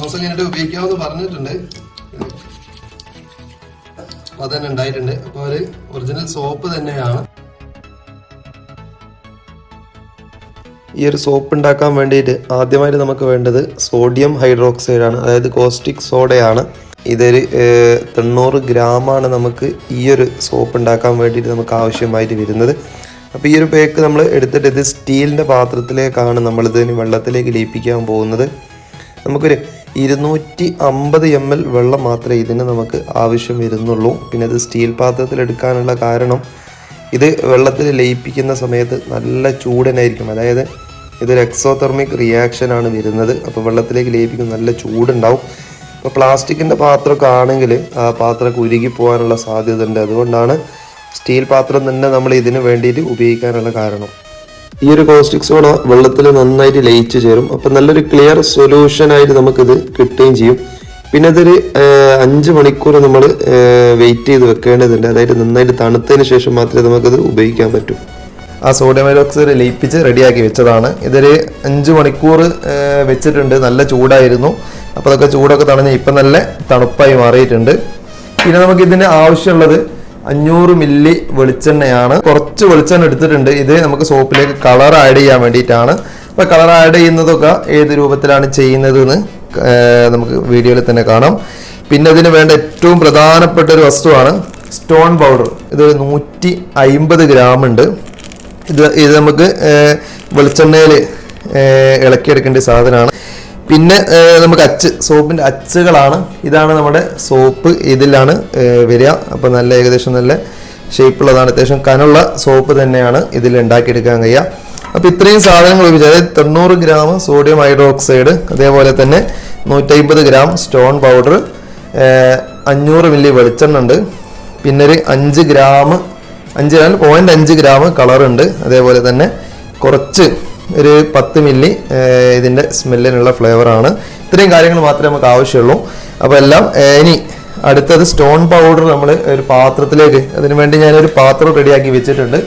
ദിവസം കഴിഞ്ഞിട്ട് ഉപയോഗിക്കാമെന്ന് പറഞ്ഞിട്ടുണ്ട്. അപ്പൊ അതന്നെ ഉണ്ടായിട്ടുണ്ട്. അപ്പൊ ഒരു ഒറിജിനൽ സോപ്പ് തന്നെയാണ്. ഈ ഒരു സോപ്പ് ഉണ്ടാക്കാൻ വേണ്ടിയിട്ട് ആദ്യമായിട്ട് നമുക്ക് വേണ്ടത് സോഡിയം ഹൈഡ്രോക്സൈഡ് ആണ്. അതായത് കോസ്റ്റിക് സോഡയാണ് ഇതൊരു തൊണ്ണൂറ് ഗ്രാമാണ് നമുക്ക് ഈ ഒരു സോപ്പ് ഉണ്ടാക്കാൻ വേണ്ടിയിട്ട് നമുക്ക് ആവശ്യമായിട്ട് വരുന്നത്. അപ്പോൾ ഈ ഒരു പേക്ക് നമ്മൾ എടുത്തിട്ട് ഇത് സ്റ്റീലിന്റെ പാത്രത്തിലേക്കാണ് നമ്മളിതിന് വെള്ളത്തിലേക്ക് ലയിപ്പിക്കാൻ പോകുന്നത്. നമുക്കൊരു ഇരുന്നൂറ്റി അമ്പത് എം എൽ വെള്ളം മാത്രമേ ഇതിന് നമുക്ക് ആവശ്യം വരുന്നുള്ളൂ. പിന്നെ ഇത് സ്റ്റീൽ പാത്രത്തിൽ എടുക്കാനുള്ള കാരണം ഇത് വെള്ളത്തിൽ ലയിപ്പിക്കുന്ന സമയത്ത് നല്ല ചൂടനായിരിക്കും. അതായത് ഇതൊരു എക്സോതെർമിക് റിയാക്ഷൻ ആണ് വരുന്നത്. അപ്പോൾ വെള്ളത്തിലേക്ക് ലയിപ്പിക്കുന്ന നല്ല ചൂടുണ്ടാവും. ഇപ്പോൾ പ്ലാസ്റ്റിക്കിന്റെ പാത്രമൊക്കെ ആണെങ്കിൽ ആ പാത്രമൊക്കെ ഉരുകി പോകാനുള്ള സാധ്യത ഉണ്ട്. അതുകൊണ്ടാണ് സ്റ്റീൽ പാത്രം തന്നെ നമ്മൾ ഇതിന് വേണ്ടിയിട്ട് ഉപയോഗിക്കാനുള്ള കാരണം. ഈ ഒരു കോസ്റ്റിക് സോഡ വെള്ളത്തിൽ നന്നായിട്ട് ലയിച്ചു ചേരും. അപ്പം നല്ലൊരു ക്ലിയർ സൊല്യൂഷൻ ആയിട്ട് നമുക്കിത് കിട്ടുകയും ചെയ്യും. പിന്നെ അതൊരു അഞ്ച് മണിക്കൂർ നമ്മൾ വെയിറ്റ് ചെയ്ത് വെക്കേണ്ടതുണ്ട്. അതായത് നന്നായിട്ട് തണുത്തതിന് ശേഷം മാത്രമേ നമുക്കത് ഉപയോഗിക്കാൻ പറ്റൂ. ആ സോഡിയം ഹൈഡ്രോക്സൈഡ് ലയിപ്പിച്ച് റെഡിയാക്കി വെച്ചതാണ്. ഇതൊരു അഞ്ച് മണിക്കൂർ വെച്ചിട്ടുണ്ട്. നല്ല ചൂടായിരുന്നു. അപ്പോൾ അതൊക്കെ ചൂടൊക്കെ തണഞ്ഞ് ഇപ്പം നല്ല തണുപ്പായി മാറിയിട്ടുണ്ട്. പിന്നെ നമുക്ക് ഇതിന് ആവശ്യമുള്ളത് അഞ്ഞൂറ് മില്ലി വെളിച്ചെണ്ണയാണ്. കുറച്ച് വെളിച്ചെണ്ണ എടുത്തിട്ടുണ്ട്. ഇത് നമുക്ക് സോപ്പിലേക്ക് കളർ ആഡ് ചെയ്യാൻ വേണ്ടിയിട്ടാണ്. അപ്പോൾ കളർ ആഡ് ചെയ്യുന്നതൊക്കെ ഏത് രൂപത്തിലാണ് ചെയ്യുന്നത് എന്ന് നമുക്ക് വീഡിയോയിൽ തന്നെ കാണാം. പിന്നെ അതിന് വേണ്ട ഏറ്റവും പ്രധാനപ്പെട്ട ഒരു വസ്തുവാണ് സ്റ്റോൺ പൗഡർ. ഇത് നൂറ്റി അയിമ്പത് ഗ്രാം ഉണ്ട്. ഇത് ഇത് നമുക്ക് വെളിച്ചെണ്ണയിൽ ഇളക്കിയെടുക്കേണ്ട സാധനമാണ്. പിന്നെ നമുക്ക് അച്ച് സോപ്പിന്റെ അച്ചുകളാണ്. ഇതാണ് നമ്മുടെ സോപ്പ് ഇതിലാണ് വരിക. അപ്പോൾ നല്ല ഏകദേശം നല്ല ഷേപ്പുള്ളതാണ്. അത്യാവശ്യം കനുള്ള സോപ്പ് തന്നെയാണ് ഇതിൽ ഉണ്ടാക്കിയെടുക്കാൻ കഴിയുക. അപ്പോൾ ഇത്രയും സാധനങ്ങൾ ഉപയോഗിച്ച് അതായത് തൊണ്ണൂറ് ഗ്രാം സോഡിയം ഹൈഡ്രോക്സൈഡ് അതേപോലെ തന്നെ നൂറ്റമ്പത് ഗ്രാം സ്റ്റോൺ പൗഡർ അഞ്ഞൂറ് മില്ലി വെളിച്ചെണ്ണ ഉണ്ട്. പിന്നെ ഒരു അഞ്ച് ഗ്രാം അഞ്ച് ഗ്രാം പോയിന്റ് അഞ്ച് ഗ്രാം കളറുണ്ട് അതേപോലെ തന്നെ കുറച്ച് ഒരു പത്ത് മില്ലി ഇതിന്റെ സ്മെല്ലിനുള്ള ഫ്ലേവറാണ്. ഇത്രയും കാര്യങ്ങൾ മാത്രമേ നമുക്ക് ആവശ്യമുള്ളൂ. അപ്പോൾ എല്ലാം ഇനി അടുത്തത് സ്റ്റോൺ പൗഡർ നമ്മൾ ഒരു പാത്രത്തിലേക്ക് അതിനു വേണ്ടി ഞാനൊരു പാത്രം റെഡിയാക്കി വെച്ചിട്ടുണ്ട്.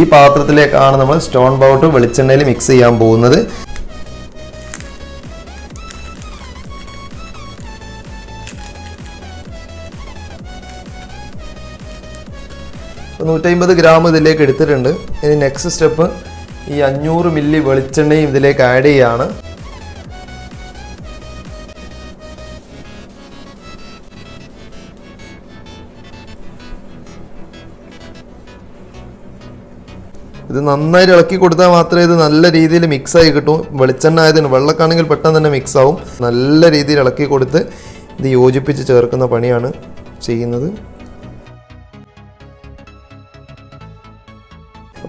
ഈ പാത്രത്തിലേക്കാണ് നമ്മൾ സ്റ്റോൺ പൗഡർ വെളിച്ചെണ്ണയിൽ മിക്സ് ചെയ്യാൻ പോകുന്നത്. നൂറ്റമ്പത് ഗ്രാം ഇതിലേക്ക് എടുത്തിട്ടുണ്ട്. ഇനി നെക്സ്റ്റ് സ്റ്റെപ്പ് ഈ അഞ്ഞൂറ് മില്ലി വെളിച്ചെണ്ണയും ഇതിലേക്ക് ആഡ് ചെയ്യാണ്. ഇത് നന്നായിട്ട് ഇളക്കി കൊടുത്താൽ മാത്രമേ ഇത് നല്ല രീതിയിൽ മിക്സ് ആയി കിട്ടും. വെളിച്ചെണ്ണ ആയതിന് വെള്ളക്കാണെങ്കിൽ പെട്ടെന്ന് തന്നെ മിക്സ് ആവും. നല്ല രീതിയിൽ ഇളക്കി കൊടുത്ത് ഇത് യോജിപ്പിച്ച് ചേർക്കുന്ന പണിയാണ് ചെയ്യുന്നത്.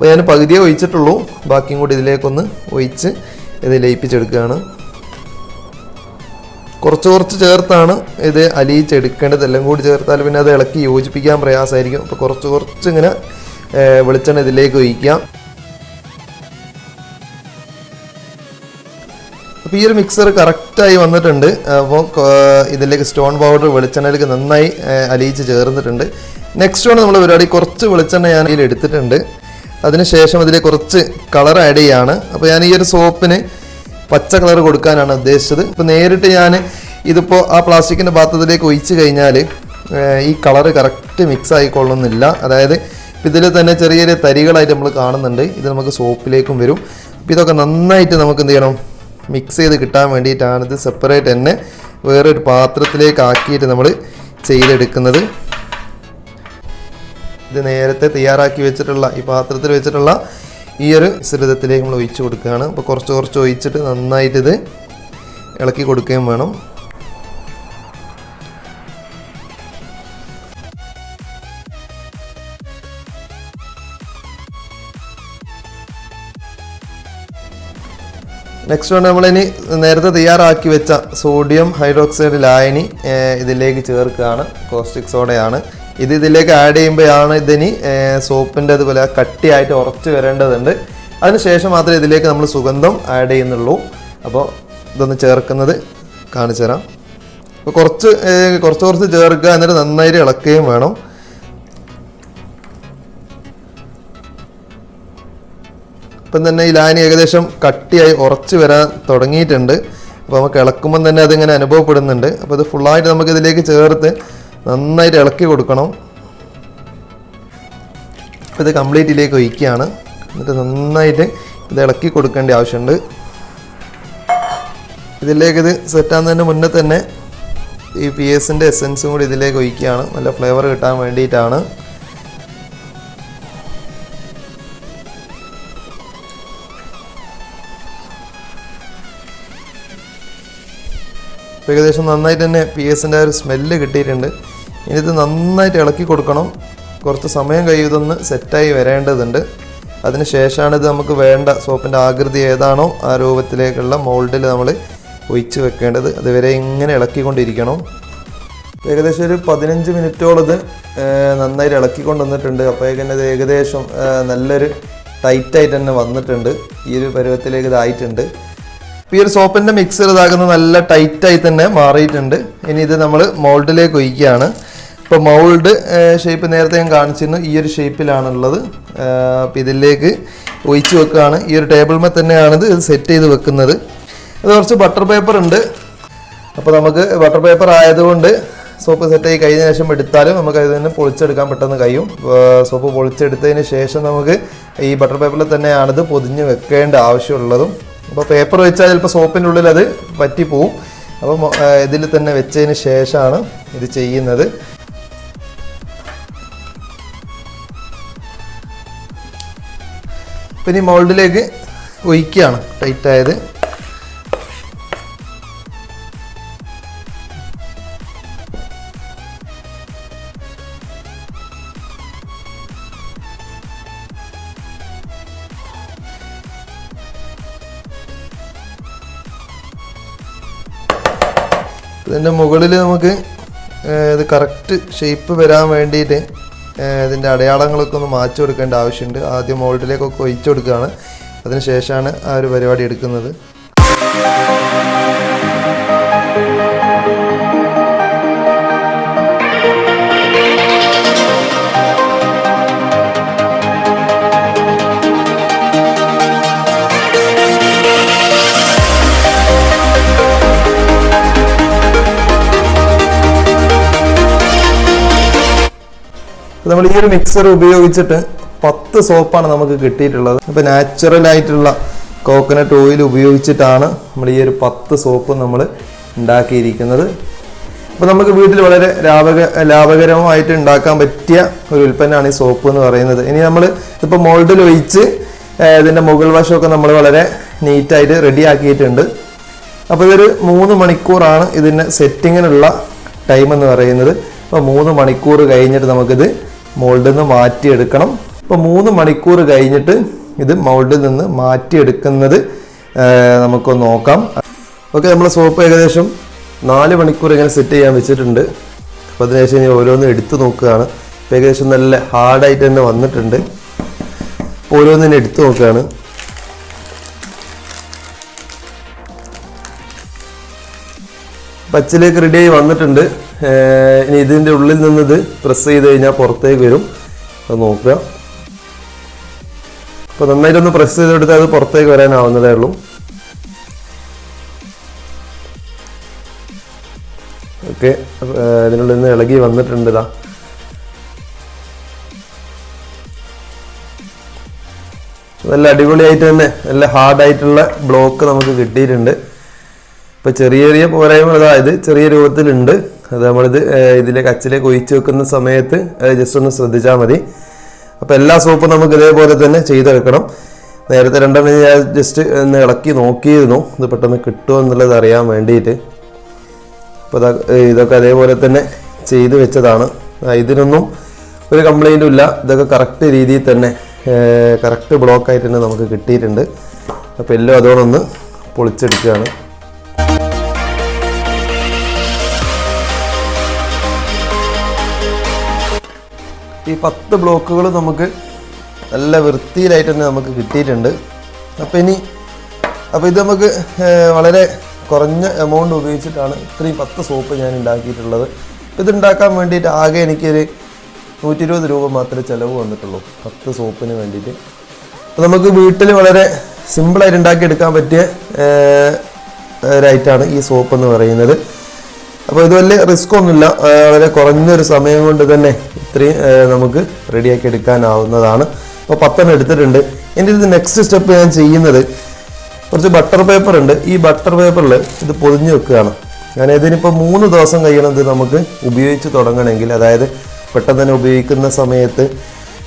അപ്പോൾ ഞാൻ പകുതിയെ ഒഴിച്ചിട്ടുള്ളൂ. ബാക്കിയും കൂടി ഇതിലേക്കൊന്ന് ഒഴിച്ച് ഇത് ലയിപ്പിച്ചെടുക്കുകയാണ്. കുറച്ച് കുറച്ച് ചേർത്താണ് ഇത് അലിയിച്ചെടുക്കേണ്ടത്. എല്ലാം കൂടി ചേർത്താൽ പിന്നെ അത് ഇളക്കി യോജിപ്പിക്കാൻ പ്രയാസമായിരിക്കും. അപ്പോൾ കുറച്ച് കുറച്ച് ഇങ്ങനെ വെളിച്ചെണ്ണ ഇതിലേക്ക് ഒഴിക്കാം. അപ്പോൾ ഈ ഒരു മിക്സർ കറക്റ്റായി വന്നിട്ടുണ്ട്. അപ്പോൾ ഇതിലേക്ക് സ്റ്റോൺ പൗഡർ വെളിച്ചെണ്ണയിലേക്ക് നന്നായി അലിയിച്ച് ചേർന്നിട്ടുണ്ട്. നെക്സ്റ്റ് ആണ് നമ്മൾ പരിപാടി കുറച്ച് വെളിച്ചെണ്ണ ഞാൻ ഇതിൽ എടുത്തിട്ടുണ്ട്. അതിനുശേഷം അതിൽ കുറച്ച് കളർ ആഡ് ചെയ്യാണ്. അപ്പോൾ ഞാൻ ഈ ഒരു സോപ്പിന് പച്ച കളർ കൊടുക്കാനാണ് ഉദ്ദേശിച്ചത്. ഇപ്പോൾ നേരിട്ട് ഞാൻ ഇതിപ്പോൾ ആ പ്ലാസ്റ്റിക്കിന്റെ പാത്രത്തിലേക്ക് ഒഴിച്ച് കഴിഞ്ഞാൽ ഈ കളർ കറക്റ്റ് മിക്സ് ആയിക്കൊള്ളുന്നില്ല. അതായത് ഇതിൽ തന്നെ ചെറിയ ചെറിയ തരികളായിട്ട് നമ്മൾ കാണുന്നുണ്ട്. ഇത് നമുക്ക് സോപ്പിലേക്കും വരും. അപ്പോൾ ഇതൊക്കെ നന്നായിട്ട് നമുക്ക് എന്ത് ചെയ്യണം? മിക്സ് ചെയ്ത് കിട്ടാൻ വേണ്ടിയിട്ടാണ് ഇത് സെപ്പറേറ്റ് തന്നെ വേറൊരു പാത്രത്തിലേക്ക് ആക്കിയിട്ട് നമ്മൾ ചെയ്തെടുക്കുന്നത്. ഇത് നേരത്തെ തയ്യാറാക്കി വെച്ചിട്ടുള്ള ഈ പാത്രത്തിൽ വെച്ചിട്ടുള്ള ഈ ഒരു മിശ്രിതത്തിലേക്ക് നമ്മൾ ഒഴിച്ചു കൊടുക്കുകയാണ്. അപ്പോൾ കുറച്ച് കുറച്ച് ഒഴിച്ചിട്ട് നന്നായിട്ടിത് ഇളക്കി കൊടുക്കുകയും വേണം. നെക്സ്റ്റ് വൺ നമ്മളിനി നേരത്തെ തയ്യാറാക്കി വെച്ച സോഡിയം ഹൈഡ്രോക്സൈഡ് ലായനി ഇതിലേക്ക് ചേർക്കുകയാണ്. കോസ്റ്റിക് സോഡയാണ് ഇത് ഇതിലേക്ക് ആഡ് ചെയ്യുമ്പോഴാണ് ഇതിനി സോപ്പിന്റെ അതുപോലെ കട്ടിയായിട്ട് ഉറച്ച് വരേണ്ടതുണ്ട്. അതിനുശേഷം മാത്രമേ ഇതിലേക്ക് നമ്മൾ സുഗന്ധം ആഡ് ചെയ്യുന്നുള്ളൂ. അപ്പോൾ ഇതൊന്ന് ചേർക്കുന്നത് കാണിച്ചു തരാം. അപ്പോൾ കുറച്ച് കുറച്ച് കുറച്ച് ചേർക്കുക എന്നിട്ട് നന്നായിട്ട് ഇളക്കുകയും വേണം. ഇപ്പം തന്നെ ഈ ലായനി ഏകദേശം കട്ടിയായി ഉറച്ച് വരാൻ തുടങ്ങിയിട്ടുണ്ട്. അപ്പോൾ നമുക്ക് ഇളക്കുമ്പം തന്നെ അതിങ്ങനെ അനുഭവപ്പെടുന്നുണ്ട്. അപ്പോൾ ഇത് ഫുള്ളായിട്ട് നമുക്കിതിലേക്ക് ചേർത്ത് നന്നായിട്ട് ഇളക്കി കൊടുക്കണം. ഇത് കംപ്ലീറ്റ് ഇതിലേക്ക് ഒഴിക്കുകയാണ്. എന്നിട്ട് നന്നായിട്ട് ഇത് ഇളക്കി കൊടുക്കേണ്ട ആവശ്യമുണ്ട്. ഇതിലേക്ക് ഇത് സെറ്റാകുന്നതിന് മുന്നേ തന്നെ ഈ പി എസിന്റെ എസെൻസും കൂടി ഇതിലേക്ക് ഒഴിക്കുകയാണ്. നല്ല ഫ്ലേവർ കിട്ടാൻ വേണ്ടിയിട്ടാണ്. ഏകദേശം നന്നായിട്ട് തന്നെ പി എസിന്റെ ആ ഒരു സ്മെല്ല് കിട്ടിയിട്ടുണ്ട്. ഇനി ഇത് നന്നായിട്ട് ഇളക്കി കൊടുക്കണം. കുറച്ച് സമയം കഴിയുതൊന്ന് സെറ്റായി വരേണ്ടതുണ്ട്. അതിന് ശേഷമാണ് ഇത് നമുക്ക് വേണ്ട സോപ്പിന്റെ ആകൃതി ഏതാണോ ആ രൂപത്തിലേക്കുള്ള മോൾഡിൽ നമ്മൾ ഒഴിച്ച് വെക്കേണ്ടത്. അതുവരെ ഇങ്ങനെ ഇളക്കിക്കൊണ്ടിരിക്കണം. ഏകദേശം ഒരു പതിനഞ്ച് മിനിറ്റോളം ഇത് നന്നായിട്ട് ഇളക്കിക്കൊണ്ട് വന്നിട്ടുണ്ട് അപ്പോഴേക്കും ഇത് ഏകദേശം നല്ലൊരു ടൈറ്റായിട്ട് തന്നെ വന്നിട്ടുണ്ട്. ഈ ഒരു പരുവത്തിലേക്ക് ഇതായിട്ടുണ്ട് ഈ ഒരു സോപ്പിന്റെ മിക്സർ ഇതാകുന്നത് നല്ല ടൈറ്റായി തന്നെ മാറിയിട്ടുണ്ട്. ഇനി ഇത് നമ്മൾ മോൾഡിലേക്ക് ഒഴിക്കുകയാണ്. ഇപ്പോൾ മൗൾഡ് ഷേപ്പ് നേരത്തെ ഞാൻ കാണിച്ചിരുന്നു. ഈ ഒരു ഷേപ്പിലാണുള്ളത് അപ്പോൾ ഇതിലേക്ക് ഒഴിച്ച് വെക്കുകയാണ്. ഈ ഒരു ടേബിൾമേ തന്നെയാണിത് ഇത് സെറ്റ് ചെയ്ത് വെക്കുന്നത്. അത് കുറച്ച് ബട്ടർ പേപ്പർ ഉണ്ട്. അപ്പോൾ നമുക്ക് ബട്ടർ പേപ്പർ ആയതുകൊണ്ട് സോപ്പ് സെറ്റ് ആയി കഴിഞ്ഞ ശേഷം എടുത്താലും നമുക്ക് അതിൽ നിന്ന് പൊളിച്ചെടുക്കാൻ പെട്ടെന്ന് കഴിയും. സോപ്പ് പൊളിച്ചെടുത്തതിന് ശേഷം നമുക്ക് ഈ ബട്ടർ പേപ്പറിൽ തന്നെയാണിത് പൊതിഞ്ഞ് വെക്കേണ്ട ആവശ്യമുള്ളതും. അപ്പോൾ പേപ്പർ വെച്ചാൽ ചിലപ്പോൾ സോപ്പിന്റെ ഉള്ളിൽ അത് പറ്റിപ്പോവും. അപ്പോൾ ഇതിൽ തന്നെ വെച്ചതിന് ശേഷമാണ് ഇത് ചെയ്യുന്നത്. പിന്നെ ഈ മോൾഡിലേക്ക് ഒഴിക്കുകയാണ്. ടൈറ്റ് ടൈറ്റായത് ഇതിന്റെ മുകളിൽ നമുക്ക് ഇത് കറക്റ്റ് ഷേപ്പ് വരാൻ വേണ്ടിയിട്ട് ഇതിന്റെ അടയാളങ്ങളൊക്കെ ഒന്ന് മാറ്റി കൊടുക്കേണ്ട ആവശ്യമുണ്ട്. ആദ്യം മോൾഡിലേക്കൊക്കെ ഒഴിച്ചു കൊടുക്കുകയാണ്. അതിനുശേഷമാണ് ആ ഒരു പരിപാടി എടുക്കുന്നത്. നമ്മൾ ഈ ഒരു മിക്സർ ഉപയോഗിച്ചിട്ട് പത്ത് സോപ്പാണ് നമുക്ക് കിട്ടിയിട്ടുള്ളത്. അപ്പോൾ നാച്ചുറൽ ആയിട്ടുള്ള കോക്കനട്ട് ഓയിൽ ഉപയോഗിച്ചിട്ടാണ് നമ്മൾ ഈ ഒരു പത്ത് സോപ്പ് നമ്മൾ ഉണ്ടാക്കിയിരിക്കുന്നത്. അപ്പോൾ നമുക്ക് വീട്ടിൽ വളരെ ലാഭക ലാഭകരമായിട്ട് ഉണ്ടാക്കാൻ പറ്റിയ ഒരു ഉൽപ്പന്നമാണ് ഈ സോപ്പ് എന്ന് പറയുന്നത്. ഇനി നമ്മൾ ഇപ്പോൾ മോൾഡിൽ ഒഴിച്ച് ഇതിന്റെ മുകൾ വശമൊക്കെ നമ്മൾ വളരെ നീറ്റായിട്ട് റെഡി ആക്കിയിട്ടുണ്ട്. അപ്പോൾ ഇതൊരു മൂന്ന് മണിക്കൂറാണ് ഇതിന്റെ സെറ്റിങ്ങിനുള്ള ടൈം എന്ന് പറയുന്നത്. അപ്പോൾ മൂന്ന് മണിക്കൂർ കഴിഞ്ഞിട്ട് നമുക്കിത് മോൾഡിൽ നിന്ന് മാറ്റിയെടുക്കണം. അപ്പോൾ മൂന്ന് മണിക്കൂർ കഴിഞ്ഞിട്ട് ഇത് മോൾഡിൽ നിന്ന് മാറ്റിയെടുക്കുന്നത് നമുക്കൊന്ന് നോക്കാം. ഓക്കെ നമ്മൾ സോപ്പ് ഏകദേശം നാല് മണിക്കൂർ ഇങ്ങനെ സെറ്റ് ചെയ്യാൻ വെച്ചിട്ടുണ്ട്. അപ്പോൾ അതിനുശേഷം ഇനി ഓരോന്നും എടുത്തു നോക്കുകയാണ്. ഇപ്പോൾ ഏകദേശം നല്ല ഹാർഡായിട്ട് തന്നെ വന്നിട്ടുണ്ട്. ഓരോന്നിനെ എടുത്തു നോക്കുകയാണ്. പച്ചിലേക്ക് റെഡിയായി വന്നിട്ടുണ്ട്. ഇനി ഇതിന്റെ ഉള്ളിൽ നിന്നിത് പ്രസ് ചെയ്ത് കഴിഞ്ഞാൽ പുറത്തേക്ക് വരും. അത് നോക്കുക. അപ്പോൾ നന്നായിട്ടൊന്ന് പ്രസ് ചെയ്തെടുത്താൽ അത് പുറത്തേക്ക് വരാനാവുന്നതേ ഉള്ളൂ. ഓക്കെ. ഇതിനുള്ളിൽ നിന്ന് ഇളകി വന്നിട്ടുണ്ട് ഇതാ. നല്ല അടിപൊളിയായിട്ട് തന്നെ നല്ല ഹാർഡായിട്ടുള്ള ബ്ലോക്ക് നമുക്ക് കിട്ടിയിട്ടുണ്ട്. ഇപ്പൊ ചെറിയ ചെറിയ പോരായ്മ അതായത് ചെറിയ രൂപത്തിലുണ്ട്. അത് നമ്മളിത് ഇതിൽ കച്ചിലെ അച്ചിലേക്ക് വെക്കുന്ന സമയത്ത് ജസ്റ്റ് ഒന്ന് ശ്രദ്ധിച്ചാൽ മതി. അപ്പോൾ എല്ലാ സോപ്പും നമുക്ക് ഇതേപോലെ തന്നെ ചെയ്തെടുക്കണം. നേരത്തെ രണ്ടെണ്ണം ഞാൻ ജസ്റ്റ് ഒന്ന് ഇളക്കി നോക്കിയിരുന്നു. ഇത് പെട്ടെന്ന് കിട്ടുമോ എന്നുള്ളത് അറിയാൻ വേണ്ടിയിട്ട്. അപ്പോൾ ഇതാ ഇതൊക്കെ അതേപോലെ തന്നെ ചെയ്തു വെച്ചതാണ്. ഇതിനൊന്നും ഒരു കംപ്ലൈന്റും ഇല്ല. ഇതൊക്കെ കറക്റ്റ് രീതിയിൽ തന്നെ കറക്റ്റ് ബ്ലോക്കായിട്ട് തന്നെ നമുക്ക് കിട്ടിയിട്ടുണ്ട്. അപ്പോൾ എല്ലാം അതോടൊന്ന് പൊളിച്ചെടുക്കുകയാണ്. ഈ പത്ത് ബ്ലോക്കുകൾ നമുക്ക് നല്ല വൃത്തിയിലായിട്ട് തന്നെ നമുക്ക് കിട്ടിയിട്ടുണ്ട്. അപ്പോൾ ഇനി അപ്പോൾ ഇത് നമുക്ക് വളരെ കുറഞ്ഞ എമൗണ്ട് ഉപയോഗിച്ചിട്ടാണ് ഇത്രയും പത്ത് സോപ്പ് ഞാൻ ഉണ്ടാക്കിയിട്ടുള്ളത്. ഇത് ഉണ്ടാക്കാൻ വേണ്ടിയിട്ട് ആകെ എനിക്കൊരു നൂറ്റി ഇരുപത് രൂപ മാത്രമേ ചിലവ് വന്നിട്ടുള്ളൂ പത്ത് സോപ്പിന് വേണ്ടിയിട്ട്. അപ്പോൾ നമുക്ക് വീട്ടിൽ വളരെ സിമ്പിളായിട്ട് ഉണ്ടാക്കിയെടുക്കാൻ പറ്റിയ ഒരു ഐറ്റമാണ് ഈ സോപ്പ് എന്ന് പറയുന്നത്. അപ്പോൾ ഇത് വലിയ റിസ്ക് ഒന്നുമില്ല. വളരെ കുറഞ്ഞൊരു സമയം കൊണ്ട് തന്നെ ഇത്രയും നമുക്ക് റെഡിയാക്കി എടുക്കാനാവുന്നതാണ്. അപ്പോൾ പത്തെണ്ണം എടുത്തിട്ടുണ്ട്. എന്റെ ഇത് നെക്സ്റ്റ് സ്റ്റെപ്പ് ഞാൻ ചെയ്യുന്നത് കുറച്ച് ബട്ടർ പേപ്പർ ഉണ്ട്. ഈ ബട്ടർ പേപ്പറിൽ ഇത് പൊതിഞ്ഞ് വെക്കുകയാണ്. ഞാൻ ഇതിനിപ്പോൾ മൂന്ന് ദിവസം കഴിയണം ഇത് നമുക്ക് ഉപയോഗിച്ച് തുടങ്ങണമെങ്കിൽ. അതായത് പെട്ടെന്ന് തന്നെ ഉപയോഗിക്കുന്ന സമയത്ത്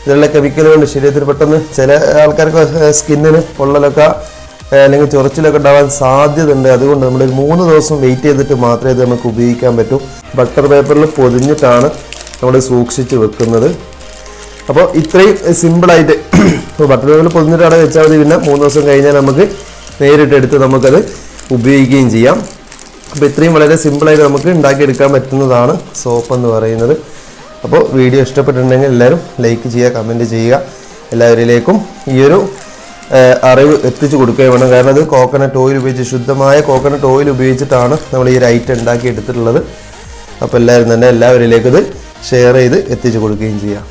ഇതിലുള്ള കെമിക്കലുകൾ ശരീരത്തിൽ പെട്ടെന്ന് ചില ആൾക്കാർക്ക് സ്കിന്നിന് പൊള്ളലൊക്കെ അല്ലെങ്കിൽ ചൊറിച്ചിലൊക്കെ ഉണ്ടാവാൻ സാധ്യതയുണ്ട്. അതുകൊണ്ട് നമ്മൾ ഒരു മൂന്ന് ദിവസം വെയിറ്റ് ചെയ്തിട്ട് മാത്രമേ ഇത് നമുക്ക് ഉപയോഗിക്കാൻ പറ്റൂ. ബട്ടർ പേപ്പറിൽ പൊതിഞ്ഞിട്ടാണ് നമ്മൾ സൂക്ഷിച്ച് വെക്കുന്നത്. അപ്പോൾ ഇത്രയും സിമ്പിളായിട്ട് ഇപ്പോൾ ബട്ടർ പേപ്പറിൽ പൊതിഞ്ഞിട്ട് അവിടെ വെച്ചാൽ മതി. പിന്നെ മൂന്ന് ദിവസം കഴിഞ്ഞാൽ നമുക്ക് നേരിട്ട് എടുത്ത് നമുക്കത് ഉപയോഗിക്കുകയും ചെയ്യാം. അപ്പോൾ ഇത്രയും വളരെ സിമ്പിളായിട്ട് നമുക്ക് ഉണ്ടാക്കിയെടുക്കാൻ പറ്റുന്നതാണ് സോപ്പ് എന്ന് പറയുന്നത്. അപ്പോൾ വീഡിയോ ഇഷ്ടപ്പെട്ടിട്ടുണ്ടെങ്കിൽ എല്ലാവരും ലൈക്ക് ചെയ്യുക കമന്റ് ചെയ്യുക. എല്ലാവരിലേക്കും ഈ ഒരു അറിവ് എത്തിച്ചു കൊടുക്കുകയും വേണം. കാരണം അത് കോക്കനട്ട് ഓയിൽ ഉപയോഗിച്ച് ശുദ്ധമായ കോക്കനട്ട് ഓയിൽ ഉപയോഗിച്ചിട്ടാണ് നമ്മൾ ഈ ഒരു ഐറ്റം ഉണ്ടാക്കി എടുത്തിട്ടുള്ളത്. അപ്പോൾ എല്ലാവരും തന്നെ എല്ലാവരിലേക്കും ഇത് ഷെയർ ചെയ്ത് എത്തിച്ചു കൊടുക്കുകയും ചെയ്യാം.